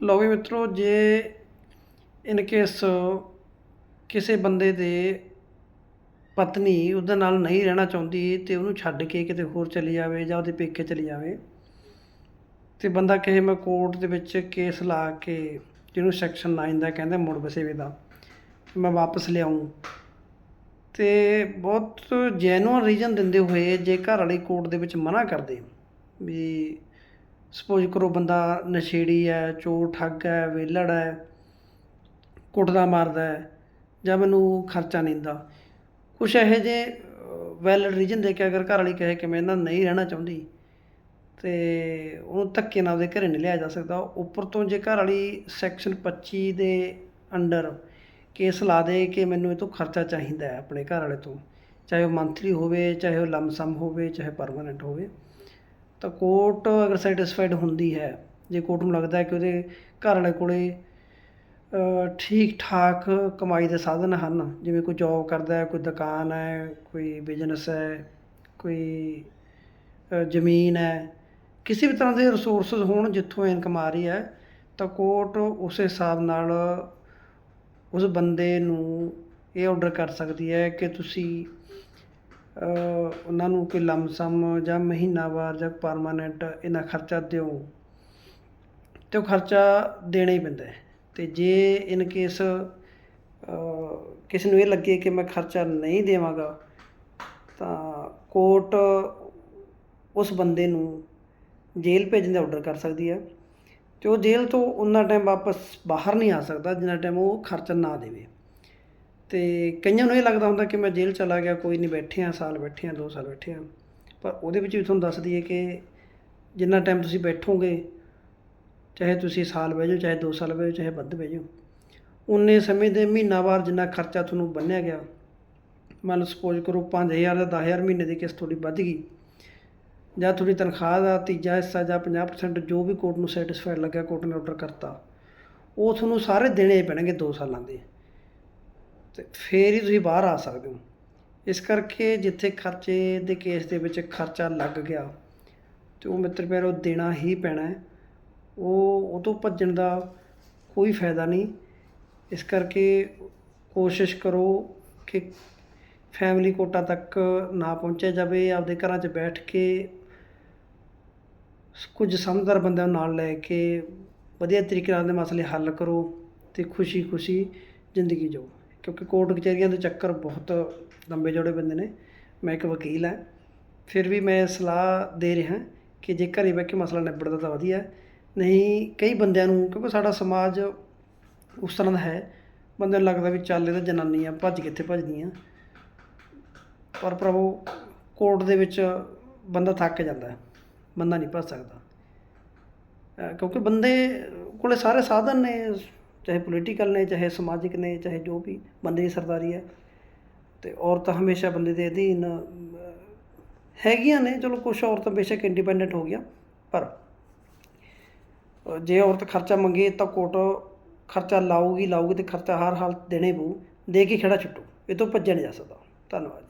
ਲਓ ਵੀ ਮਿੱਤਰੋ, ਜੇ ਇਨ ਕੇਸ ਕਿਸੇ ਬੰਦੇ ਦੇ ਪਤਨੀ ਉਹਦੇ ਨਾਲ ਨਹੀਂ ਰਹਿਣਾ ਚਾਹੁੰਦੀ ਤੇ ਉਹਨੂੰ ਛੱਡ ਕੇ ਕਿਤੇ ਹੋਰ ਚਲੀ ਜਾਵੇ ਜਾਂ ਉਹਦੇ ਪੇਕੇ ਚਲੀ ਜਾਵੇ, ਤੇ ਬੰਦਾ ਕਹੇ ਮੈਂ ਕੋਰਟ ਦੇ ਵਿੱਚ ਕੇਸ ਲਾ ਕੇ ਜਿਹਨੂੰ ਸੈਕਸ਼ਨ 9 ਦਾ ਕਹਿੰਦੇ ਮੁੜ ਵਸੇਵੇ ਦਾ, ਮੈਂ ਵਾਪਸ ਲਿਆਉਂ ਤੇ ਬਹੁਤ ਜੈਨੂਅਨ ਰੀਜ਼ਨ ਦਿੰਦੇ ਹੋਏ ਜੇ ਘਰ ਵਾਲੀ ਕੋਰਟ ਦੇ ਵਿੱਚ ਮਨਾ ਕਰਦੇ ਵੀ ਸਪੋਜ਼ ਕਰੋ ਬੰਦਾ ਨਸ਼ੇੜੀ ਹੈ, ਚੋਰ, ਠੱਗ ਹੈ, ਵਿਹਲੜ ਹੈ, ਕੁੱਟਦਾ ਮਾਰਦਾ ਹੈ, ਜਾਂ ਮੈਨੂੰ ਖਰਚਾ ਨਹੀਂ ਦਿੰਦਾ। ਕੁਛ ਇਹੋ ਜਿਹੇ ਵੈਲਿਡ ਰੀਜਨ ਦੇ ਕੇ ਅਗਰ ਘਰ ਵਾਲੀ ਕਹੇ ਕਿ ਮੈਂ ਇਹਨਾਂ ਨਹੀਂ ਰਹਿਣਾ ਚਾਹੁੰਦੀ, ਤੇ ਉਹਨੂੰ ਧੱਕੇ ਨਾਲ ਉਹਦੇ ਘਰੇ ਨਹੀਂ ਲਿਆ ਜਾ ਸਕਦਾ। ਉੱਪਰ ਤੋਂ ਜੇ ਘਰ ਵਾਲੀ ਸੈਕਸ਼ਨ 25 ਦੇ ਅੰਡਰ ਕੇਸ ਲਾ ਦੇ ਕਿ ਮੈਨੂੰ ਇਹ ਤੋਂ ਖਰਚਾ ਚਾਹੀਦਾ ਹੈ ਆਪਣੇ ਘਰ ਵਾਲੇ ਤੋਂ, ਚਾਹੇ ਉਹ ਮੰਥਲੀ ਹੋਵੇ, ਚਾਹੇ ਉਹ ਲੰਮ ਸਮ ਹੋਵੇ, ਚਾਹੇ ਪਰਮਾਨੈਂਟ ਹੋਵੇ। ਤਾਂ ਕੋਰਟ ਅਗਰ ਸੈਟੀਸਫਾਈਡ ਹੁੰਦੀ ਹੈ, ਜੇ ਕੋਰਟ ਨੂੰ ਲੱਗਦਾ ਹੈ ਕਿ ਉਹਦੇ ਘਰ ਵਾਲੇ ਕੋਲੇ ਠੀਕ ਠਾਕ ਕਮਾਈ ਦੇ ਸਾਧਨ ਹਨ, ਜਿਵੇਂ ਕੋਈ ਜੌਬ ਕਰਦਾ ਹੈ, ਕੋਈ ਦੁਕਾਨ ਹੈ, ਕੋਈ ਬਿਜ਼ਨਸ ਹੈ, ਕੋਈ ਜ਼ਮੀਨ ਹੈ, ਕਿਸੇ ਵੀ ਤਰ੍ਹਾਂ ਦੇ ਰਿਸੋਰਸਸ ਹੋਣ ਜਿੱਥੋਂ ਇਨਕਮ ਆ ਰਹੀ ਹੈ, ਤਾਂ ਕੋਰਟ ਉਸ ਹਿਸਾਬ ਨਾਲ ਉਸ ਬੰਦੇ ਨੂੰ ਇਹ ਆਰਡਰ ਕਰ ਸਕਦੀ ਹੈ ਕਿ ਤੁਸੀਂ ਉਹਨਾਂ ਨੂੰ ਕੋਈ ਲਮਸਮ ਜਾਂ ਮਹੀਨਾਵਾਰ ਜਾਂ ਪਰਮਾਨੈਂਟ ਇਹਨਾਂ ਖਰਚਾ ਦਿਓ ਤੇ ਉਹ ਖਰਚਾ ਦੇਣਾ ਹੀ ਪੈਂਦਾ ਹੈ। ਤੇ ਜੇ ਇਨ ਕੇਸ ਕਿਸੇ ਨੂੰ ਇਹ ਲੱਗੇ ਕਿ ਮੈਂ ਖਰਚਾ ਨਹੀਂ ਦੇਵਾਂਗਾ, ਤਾਂ ਕੋਰਟ ਉਸ ਬੰਦੇ ਨੂੰ ਜੇਲ੍ਹ ਭੇਜਣ ਦਾ ਆਰਡਰ ਕਰ ਸਕਦੀ ਹੈ ਤੇ ਉਹ ਜੇਲ੍ਹ ਤੋਂ ਉਹਨਾਂ ਟਾਈਮ ਵਾਪਸ ਬਾਹਰ ਨਹੀਂ ਆ ਸਕਦਾ ਜਿੰਨਾ ਟਾਈਮ ਉਹ ਖਰਚਾ ਨਾ ਦੇਵੇ। ਤੇ ਕਈਆਂ ਨੂੰ ਇਹ ਲੱਗਦਾ ਹੁੰਦਾ ਕਿ ਮੈਂ ਜੇਲ੍ਹ ਚਲਾ ਗਿਆ, ਕੋਈ ਨਹੀਂ ਬੈਠੇ ਆ, ਸਾਲ ਬੈਠੇ ਆ 2 ਸਾਲ ਬੈਠੇ ਆ। ਪਰ ਉਹਦੇ ਵਿੱਚ ਵੀ ਤੁਹਾਨੂੰ ਦੱਸ ਦਈਏ ਕਿ ਜਿੰਨਾ ਟਾਈਮ ਤੁਸੀਂ ਬੈਠੋਗੇ, ਚਾਹੇ ਤੁਸੀਂ ਸਾਲ ਬਹਿ ਜਾਓ, ਚਾਹੇ 2 ਸਾਲ ਬਹਿ ਜਾਓ, ਚਾਹੇ ਵੱਧ ਬਹਿ ਜਾਓ, ਉਨੇ ਸਮੇਂ ਦੇ ਮਹੀਨਾ ਮਹੀਨਾਵਾਰ ਜਿੰਨਾ ਖਰਚਾ ਤੁਹਾਨੂੰ ਬੰਨਿਆ ਗਿਆ, ਮੰਨ ਲਓ ਸਪੋਜ਼ ਕਰੋ 5000 ਦਾ 10000 ਮਹੀਨੇ ਦੀ ਕਿਸ਼ਤ ਤੁਹਾਡੀ ਵੱਧ ਗਈ, ਜਾਂ ਤੁਹਾਡੀ ਤਨਖਾਹ ਦਾ ਤੀਜਾ ਹਿੱਸਾ ਜਾਂ 50% ਜੋ ਵੀ ਕੋਰਟ ਨੂੰ ਸੈਟੀਸਫਾਈਡ ਲੱਗਿਆ ਕੋਰਟ ਨੇ ਆਰਡਰ ਕਰਤਾ, ਉਹ ਤੁਹਾਨੂੰ ਸਾਰੇ ਦੇਣੇ ਪੈਣਗੇ 2 ਸਾਲਾਂ ਦੇ। ਤੇ ਫੇਰ ਹੀ ਤੁਸੀਂ ਬਾਹਰ ਆ ਸਕਦੇ ਹੋ। ਇਸ ਕਰਕੇ ਜਿੱਥੇ ਖਰਚੇ ਦੇ ਕੇਸ ਦੇ ਵਿੱਚ ਖਰਚਾ ਲੱਗ ਗਿਆ, ਤੇ ਉਹ ਮਿੱਤਰ ਪਿਆਰੋ ਦੇਣਾ ਹੀ ਪੈਣਾ ਹੈ। ਉਹ ਉਹ ਤੋਂ ਭੱਜਣ ਦਾ ਕੋਈ ਫਾਇਦਾ ਨਹੀਂ। ਇਸ ਕਰਕੇ ਕੋਸ਼ਿਸ਼ ਕਰੋ ਕਿ ਫੈਮਿਲੀ ਕੋਟਾ ਤੱਕ ਨਾ ਪਹੁੰਚਿਆ ਜਾਵੇ, ਆਪਦੇ ਘਰਾਂ 'ਚ ਬੈਠ ਕੇ ਕੁਝ ਸਮਝਦਾਰ ਬੰਦਿਆਂ ਨੂੰ ਨਾਲ ਲੈ ਕੇ ਵਧੀਆ ਤਰੀਕੇ ਨਾਲ ਦੇ ਮਸਲੇ ਹੱਲ ਕਰੋ ਤੇ ਖੁਸ਼ੀ-ਖੁਸ਼ੀ ਜ਼ਿੰਦਗੀ ਜਿਓ। ਕਿਉਂਕਿ ਕੋਰਟ ਕਚਹਿਰੀਆਂ ਦੇ ਚੱਕਰ ਬਹੁਤ ਲੰਬੇ ਜੋੜੇ ਬੰਦੇ ਨੇ। ਮੈਂ ਇੱਕ ਵਕੀਲ ਹਾਂ। ਫਿਰ ਵੀ ਮੈਂ ਸਲਾਹ ਦੇ ਰਿਹਾ ਕਿ ਜੇ ਘਰੇ ਬਹਿ ਕੇ ਮਸਲਾ ਨਿਬੜਦਾ ਤਾਂ ਵਧੀਆ। ਨਹੀਂ, ਕਈ ਬੰਦਿਆਂ ਨੂੰ, ਕਿਉਂਕਿ ਸਾਡਾ ਸਮਾਜ ਉਸ ਤਰ੍ਹਾਂ ਦਾ ਹੈ ਬੰਦੇ ਨੂੰ ਲੱਗਦਾ ਵੀ ਚੱਲ ਇਹ ਤਾਂ ਜਨਾਨੀਆਂ ਭੱਜ ਕਿੱਥੇ ਭੱਜਦੀਆਂ। ਪਰ ਪ੍ਰਭੂ, ਕੋਰਟ ਦੇ ਵਿੱਚ ਬੰਦਾ ਥੱਕ ਜਾਂਦਾ ਬੰਦਾ ਨਹੀਂ ਭੱਜ ਸਕਦਾ। ਕਿਉਂਕਿ ਬੰਦੇ ਕੋਲੇ ਸਾਰੇ ਸਾਧਨ ਨੇ। ਚਾਹੇ ਪੋਲੀਟੀਕਲ ਨੇ, ਚਾਹੇ ਸਮਾਜਿਕ ਨੇ, ਚਾਹੇ ਜੋ ਵੀ ਬੰਦੇ ਦੀ ਸਰਦਾਰੀ ਹੈ ਅਤੇ ਔਰਤ ਹਮੇਸ਼ਾ ਬੰਦੇ ਦੇ ਅਧੀਨ ਹੈਗੀਆਂ ਨੇ, ਚਲੋ ਕੁਝ ਔਰਤਾਂ ਬੇਸ਼ੱਕ ਇੰਡੀਪੈਂਡੈਂਟ ਹੋ ਗਈਆਂ, ਪਰ ਜੇ ਔਰਤ ਖਰਚਾ ਮੰਗੇ ਤਾਂ ਕੋਟ ਖਰਚਾ ਲਾਊਗੀ ਲਾਊਗੀ ਤੇ ਖਰਚਾ ਹਰ ਹਾਲਤ ਦੇਣੇ ਪਊ, ਦੇ ਕੇ ਖੜਾ ਛੁੱਟੂ, ਇਹ ਤੋਂ ਭੱਜਿਆ ਨਹੀਂ ਜਾ ਸਕਦਾ। ਧੰਨਵਾਦ